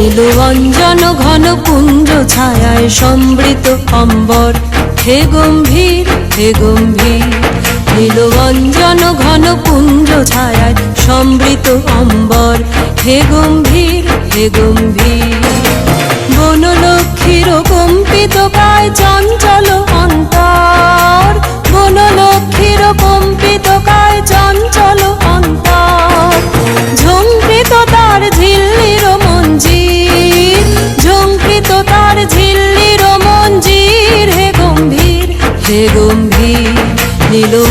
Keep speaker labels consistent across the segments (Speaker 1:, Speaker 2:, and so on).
Speaker 1: নীলবঞ্জন ঘন পুঞ্জ ছায়ায় সমৃত অম্বর। হে গম্ভীর হে গম্ভীর, নীল অঞ্জন ঘন পুঞ্জ ছায়ায় সমৃত অম্বর। হে গম্ভীর হে গম্ভীর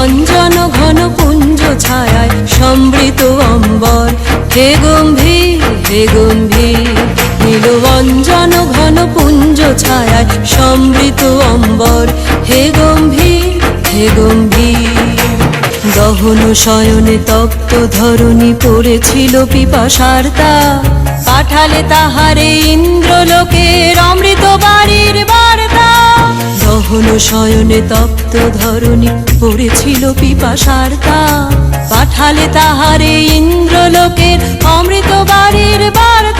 Speaker 1: নীলবঞ্জন ঘন পুঞ্জ ছায়ায় সমৃত অম্বর হে গম্ভীর হে গম্ভীর নীলবঞ্জন ঘন পুঞ্জ ছায়ায় সমৃত অম্বর হে গম্ভীর হে গম্ভীর, গহন শয়নে তপ্ত ধরণী পড়েছিল পিপাসার্তা পাঠালে তাহারে ইন্দ্রলোকের শয়নে তপ্ত ধরণী পড়েছিল পিপাসার তা পাঠালে তাহারে ইন্দ্রলোকের অমৃত বাড়ির বার্তা।